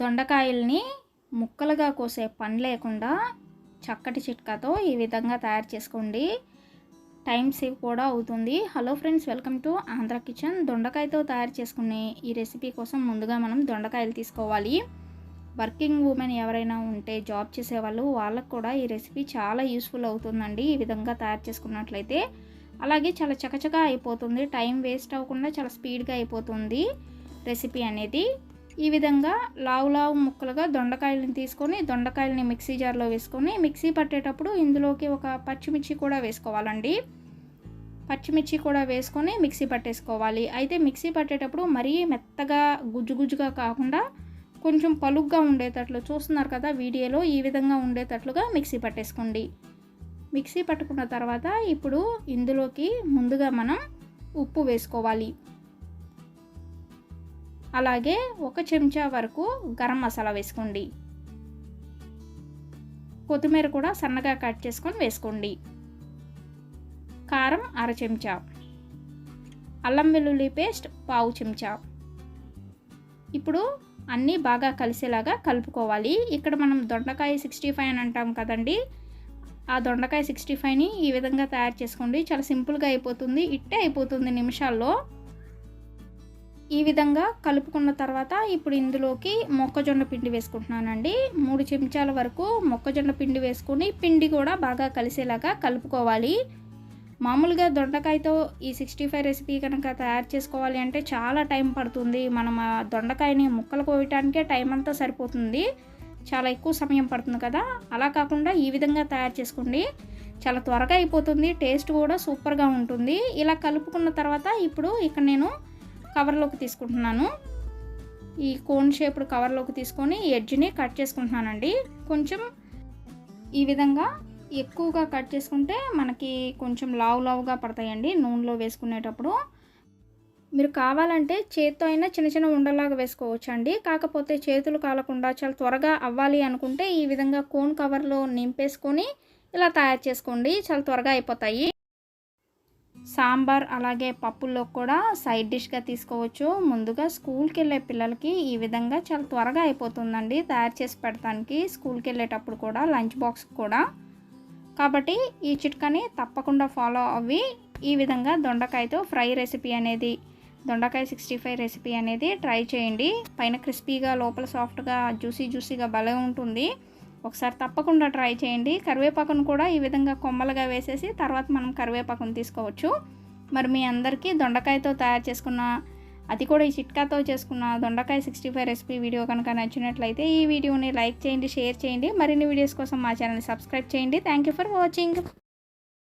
దొండకాయల్ని ముక్కలుగా కోసే పని లేకుండా చక్కటి చిట్కాతో ఈ విధంగా తయారు చేసుకోండి. టైం సేవ్ కూడా అవుతుంది. Hello friends welcome to Andhra kitchen. దొండకాయతో తయారు చేసుకునే ఈ రెసిపీ కోసం ముందుగా మనం దొండకాయలు తీసుకోవాలి. వర్కింగ్ ఉమెన్ ఎవరైనా ఉంటే జాబ్ చేసేవాళ్ళు వాళ్ళకు కూడా ఈ రెసిపీ చాలా యూస్ఫుల్ అవుతుందండి ఈ విధంగా తయారు చేసుకున్నట్లయితే. అలాగే చాలా చకచకా అయిపోతుంది. టైం వేస్ట్ అవ్వకుండా చాలా స్పీడ్గా అయిపోతుంది రెసిపీ అనేది. ఈ విధంగా లావు లావు ముక్కలుగా దొండకాయలను తీసుకొని దొండకాయలని మిక్సీ జార్లో వేసుకొని మిక్సీ పట్టేటప్పుడు ఇందులోకి ఒక పచ్చిమిర్చి కూడా వేసుకోవాలండి. పచ్చిమిర్చి కూడా వేసుకొని మిక్సీ పట్టేసుకోవాలి. అయితే మిక్సీ పట్టేటప్పుడు మరీ మెత్తగా గుజ్జు గుజ్జుగా కాకుండా కొంచెం పలుగ్గా ఉండేటట్లు చూస్తున్నారు కదా వీడియోలో ఈ విధంగా ఉండేటట్లుగా మిక్సీ పట్టేసుకోండి. మిక్సీ పట్టుకున్న తర్వాత ఇప్పుడు ఇందులోకి ముందుగా మనం ఉప్పు వేసుకోవాలి. అలాగే ఒక చెంచా వరకు గరం మసాలా వేసుకోండి. కొత్తిమీర కూడా సన్నగా కట్ చేసుకొని వేసుకోండి. కారం అర చెంచా. అల్లం వెల్లుల్లి పేస్ట్ పావు చెంచా. ఇప్పుడు అన్నీ బాగా కలిసేలాగా కలుపుకోవాలి. ఇక్కడ మనం దొండకాయ సిక్స్టీ ఫైవ్ అని అంటాం కదండి. ఆ దొండకాయ సిక్స్టీ ఫైవ్ని ఈ విధంగా తయారు చేసుకోండి. చాలా సింపుల్గా అయిపోతుంది. ఇట్టే అయిపోతుంది నిమిషాల్లో. ఈ విధంగా కలుపుకున్న తర్వాత ఇప్పుడు ఇందులోకి మొక్కజొన్న పిండి వేసుకుంటున్నానండి. మూడు చెంచాల వరకు మొక్కజొన్న పిండి వేసుకొని పిండి కూడా బాగా కలిసేలాగా కలుపుకోవాలి. మామూలుగా దొండకాయతో ఈ సిక్స్టీ ఫైవ్ రెసిపీ కనుక తయారు చేసుకోవాలి అంటే చాలా టైం పడుతుంది. మనం ఆ దొండకాయని ముక్కలు కోయటానికే టైం అంతా సరిపోతుంది. చాలా ఎక్కువ సమయం పడుతుంది కదా. అలా కాకుండా ఈ విధంగా తయారు చేసుకోండి. చాలా త్వరగా అయిపోతుంది. టేస్ట్ కూడా సూపర్గా ఉంటుంది. ఇలా కలుపుకున్న తర్వాత ఇప్పుడు ఇక్కడ నేను కవర్లోకి తీసుకుంటున్నాను. ఈ కోన్ షేప్డ్ కవర్లోకి తీసుకొని ఎడ్జ్ని కట్ చేసుకుంటున్నానండి. కొంచెం ఈ విధంగా ఎక్కువగా కట్ చేసుకుంటే మనకి కొంచెం లావు లావుగా పడతాయండి నూనెలో వేసుకునేటప్పుడు. మీరు కావాలంటే చేత్తో అయినా చిన్న చిన్న ఉండలాగా వేసుకోవచ్చు అండి కాకపోతే చేతులు కాలకుండా చాలా త్వరగా అవ్వాలి అనుకుంటే ఈ విధంగా కోన్ కవర్లో నింపేసుకొని ఇలా తయారు చేసుకోండి. చాలా త్వరగా అయిపోతాయి. సాంబార్ అలాగే పప్పుల్లో కూడా సైడ్ డిష్గా తీసుకోవచ్చు. ముందుగా స్కూల్కి వెళ్ళే పిల్లలకి ఈ విధంగా చాలా త్వరగా అయిపోతుందండి తయారు చేసి పెడతానికి. స్కూల్కి వెళ్ళేటప్పుడు కూడా లంచ్ బాక్స్ కూడా. కాబట్టి ఈ చిట్కని తప్పకుండా ఫాలో అవ్వి. ఈ విధంగా దొండకాయతో ఫ్రై రెసిపీ అనేది దొండకాయ సిక్స్టీ ఫైవ్ రెసిపీ అనేది ట్రై చేయండి. పైన క్రిస్పీగా లోపల సాఫ్ట్గా జ్యూసీ జ్యూసీగా భలే ఉంటుంది. ఒకసారి తప్పకుండా ట్రై చేయండి. కరివేపాకును కూడా ఈ విధంగా కొమ్మలుగా వేసేసి తర్వాత మనం కరివేపాకును తీసుకోవచ్చు. మరి మీ అందరికీ దొండకాయతో తయారు చేసుకున్న అది కూడా ఈ చిట్కాతో చేసుకున్న దొండకాయ సిక్స్టీ ఫైవ్ రెసిపీ వీడియో కనుక నచ్చినట్లయితే ఈ వీడియోని లైక్ చేయండి షేర్ చేయండి. మరిన్ని వీడియోస్ కోసం మా ఛానల్ని సబ్స్క్రైబ్ చేయండి. Thank you for watching.